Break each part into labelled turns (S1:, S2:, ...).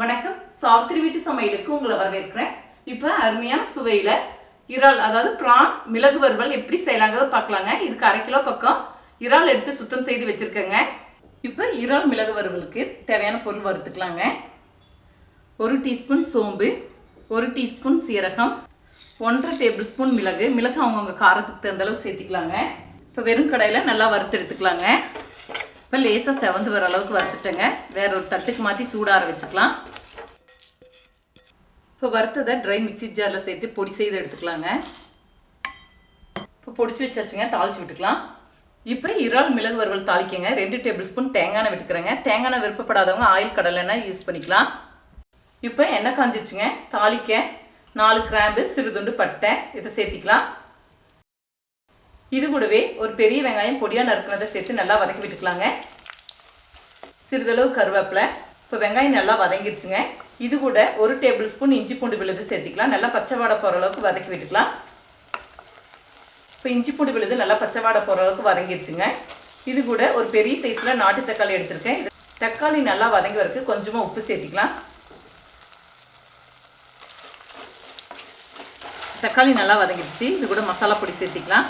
S1: வணக்கம். சாவித்திரி வீட்டு சமையலுக்கு உங்களை வரவேற்கிறேன். இப்போ அருமையான சுவையில் இறால் அதாவது ப்ரான் மிளகு வறுவல் எப்படி செய்யலாங்கிறத பார்க்கலாங்க. இதுக்கு அரை கிலோ பக்கம் இறால் எடுத்து சுத்தம் செய்து வச்சுருக்கேங்க. இப்போ இறால் மிளகு வறுவலுக்கு தேவையான பொருள் வறுத்துக்கலாங்க. ஒரு டீஸ்பூன் சோம்பு ஒரு டீஸ்பூன் சீரகம் ஒன்றரை டேபிள் ஸ்பூன் மிளகு. மிளகு அவங்கவுங்க காரத்துக்கு தகுந்த அளவு சேர்த்திக்கலாங்க. இப்போ வெறும் கடையில் நல்லா வறுத்து எடுத்துக்கலாங்க. இப்போ லேசாக செவந்து வர அளவுக்கு வறுத்துட்டேங்க. வேற ஒரு தட்டுக்கு மாற்றி சூடார வச்சுக்கலாம் இப்போ வறுத்ததை ட்ரை மிக்ஸி ஜாரில் சேர்த்து பொடி செய்து எடுத்துக்கலாங்க. இப்போ பொடிச்சு வச்சாச்சுங்க தாளிச்சு விட்டுக்கலாம். இப்போ இறால் மிளகு வறுவல் தாளிக்கங்க. ரெண்டு டேபிள் ஸ்பூன் தேங்காய் எண்ணெய் விட்டுக்கிறேங்க. தேங்காய் எண்ணெய் விருப்பப்படாதவங்க ஆயில் கடலைன்னா யூஸ் பண்ணிக்கலாம். இப்போ எண்ணெய் காஞ்சிச்சுங்க தாளிக்க. நாலு கிராம்பு சிறுதுண்டு பட்டை இதை சேர்த்திக்கலாம். இது கூடவே ஒரு பெரிய வெங்காயம் பொடியாக நறுக்குனதை சேர்த்து நல்லா வதக்கி விட்டுக்கலாங்க. சிறிதளவு கருவேப்பிலை. இப்போ வெங்காயம் நல்லா வதங்கிருச்சுங்க. இது கூட ஒரு டேபிள் ஸ்பூன் இஞ்சி பூண்டு விழுது சேர்த்திக்கலாம். நல்லா பச்சை வாடை போகிற அளவுக்கு வதக்கி விட்டுக்கலாம். இப்போ இஞ்சி பூண்டு விழுது நல்லா பச்சை வாடை போகிற அளவுக்கு வதங்கிருச்சுங்க. இது கூட ஒரு பெரிய சைஸில் நாட்டு தக்காளி எடுத்திருக்கேன். தக்காளி நல்லா வதங்கி வரக்கு கொஞ்சமாக உப்பு சேர்த்திக்கலாம். தக்காளி நல்லா வதங்கிடுச்சு இது கூட மசாலா பொடி சேர்த்திக்கலாம்.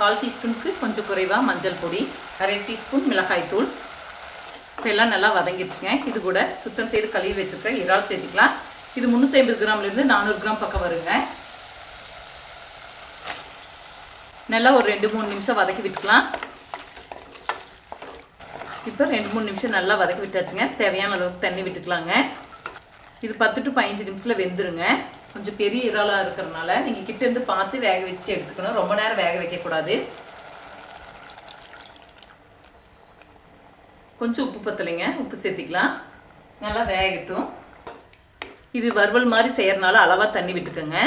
S1: கால் டீஸ்பூனுக்கு கொஞ்சம் குறைவாக மஞ்சள் பொடி அரை டீஸ்பூன் மிளகாய் தூள். இப்போ எல்லாம் நல்லா வதங்கிடுச்சுங்க இது கூட சுத்தம் செய்து கழுவி வச்சுருக்க இறால் சேர்த்துக்கலாம். இது முந்நூற்றி ஐம்பது கிராம்லேருந்து நானூறு கிராம் பக்கம் வருங்க. நல்லா ஒரு ரெண்டு மூணு நிமிஷம் வதக்கி விட்டுக்கலாம். இப்போ ரெண்டு மூணு நிமிஷம் நல்லா வதக்கி விட்டாச்சுங்க. தேவையான அளவுக்கு தண்ணி விட்டுக்கலாங்க. இது பத்து டு பதினஞ்சு நிமிஷத்தில் வெந்துருங்க. கொஞ்சம் பெரிய இறாலாக இருக்கிறதுனால நீங்கள் கிட்டேருந்து பார்த்து வேக வச்சு எடுத்துக்கணும். ரொம்ப நேரம் வேக வைக்கக்கூடாது. கொஞ்சம் உப்பு பத்தலைங்க. உப்பு சேர்த்திக்கலாம். நல்லா வேகட்டும். இது வறுவல் மாதிரி செய்கிறனால அளவாக தண்ணி விட்டுக்கோங்க.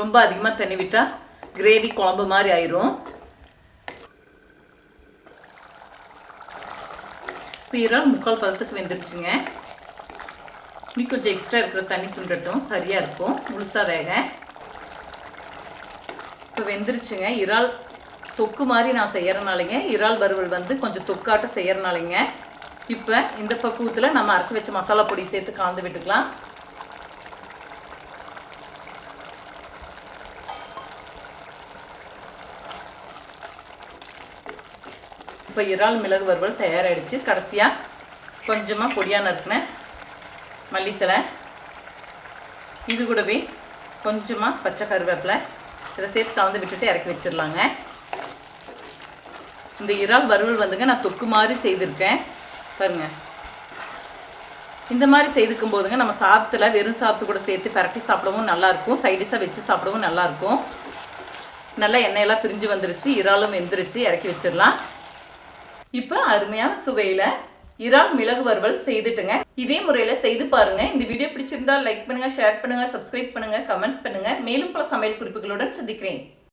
S1: ரொம்ப அதிகமாக தண்ணி விட்டால் கிரேவி குழம்பு மாதிரி ஆயிரும். இப்போ இறால் முக்கால் பதத்துக்கு வெந்துருச்சுங்க. இன்னும் கொஞ்சம் எக்ஸ்ட்ரா இருக்கிற தண்ணி சுண்டட்டும். சரியாக இருக்கும். முழுசாக வேக. இப்போ வெந்துருச்சுங்க. இறால் தொக்கு மாதிரி நான் செய்கிறனாலைங்க இறால் வறுவல் வந்து கொஞ்சம் தொக்காட்ட செய்கிறனாலைங்க இப்போ இந்த பக்குவத்தில் நம்ம அரைச்சி வச்ச மசாலா பொடி சேர்த்து கலந்து விட்டுக்கலாம். இப்போ இறால் மிளகு வறுவல் தயாராகிடுச்சு கடைசியாக கொஞ்சமாக பொடியாக நறுக்கினேன். மல்லித்தலை இது கூடவே கொஞ்சமாக பச்சை கருவேப்பிலை. இதை சேர்த்து கலந்து விட்டுட்டு இறக்கி வச்சிடலாங்க. இந்த இறால் வறுவல் வந்துங்க நான் தொக்கு மாதிரி செய்திருக்கேன். பாருங்க. இந்த மாதிரி செய்துக்கும் போதுங்க நம்ம சாதத்தில் வெறும் சாதத்து கூட சேர்த்து பரட்டி சாப்பிடவும் நல்லாயிருக்கும். சைடிஷாக வச்சு சாப்பிடவும் நல்லாயிருக்கும். நல்லா எண்ணெயெல்லாம் பிரிஞ்சு வந்துருச்சு இறாலும் வெந்துருச்சு இறக்கி வச்சிடலாம். இப்போ அருமையான சுவையில் இறால் மிளகு வறுவல் செய்துட்டுங்க. இதே முறையில் செய்து பாருங்க. இந்த வீடியோ பிடிச்சிருந்தா லைக் பண்ணுங்க ஷேர் பண்ணுங்க சப்ஸ்கிரைப் பண்ணுங்க கமெண்ட்ஸ் பண்ணுங்க. மேலும் பல சமையல் குறிப்புகளுடன் சந்திக்கிறேன்.